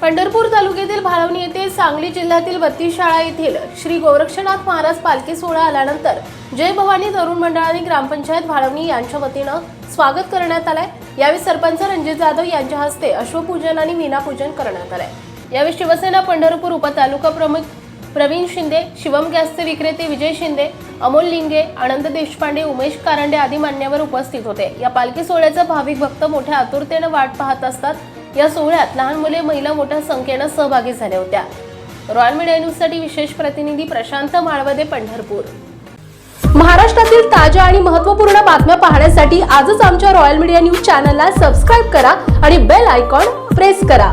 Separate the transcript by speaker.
Speaker 1: पंढरपूर तालुक्यातील भाळवणी येथे सांगली जिल्ह्यातील बत्तीस शाळा येथील श्री गोरक्षनाथ महाराज पालखी सोहळा आल्यानंतर जय भवानी तरुण मंडळ आणि ग्रामपंचायत भाळवणी यांच्या वतीनं स्वागत करण्यात आलंय. यावेळी सरपंच रणजित जाधव यांच्या हस्ते अश्वपूजन आणि मीनापूजन करण्यात आलंय. यावेळी शिवसेना पंढरपूर उपतालुका प्रमुख प्रवीण शिंदे शिवम गॅसचे विक्रेते विजय शिंदे अमोल लिंगे आनंद देशपांडे उमेश कारंडे आदी मान्यवर उपस्थित होते. या पालखी सोहळ्याचा भाविक भक्त मोठ्या आतुरतेनं वाट पाहत असतात. या सोहळ्यात लहान मुले महिला मोठ्या संख्येनं सहभागी झाल्या होत्या. रॉयल मीडिया न्यूजसाठी विशेष प्रतिनिधी प्रशांत माळवदे पंढरपूर. महाराष्ट्रातील ताज्या आणि महत्त्वपूर्ण बातम्या पाहण्यासाठी आजच आमच्या रॉयल मीडिया न्यूज चॅनलला सबस्क्राईब करा आणि बेल आयकॉन प्रेस करा.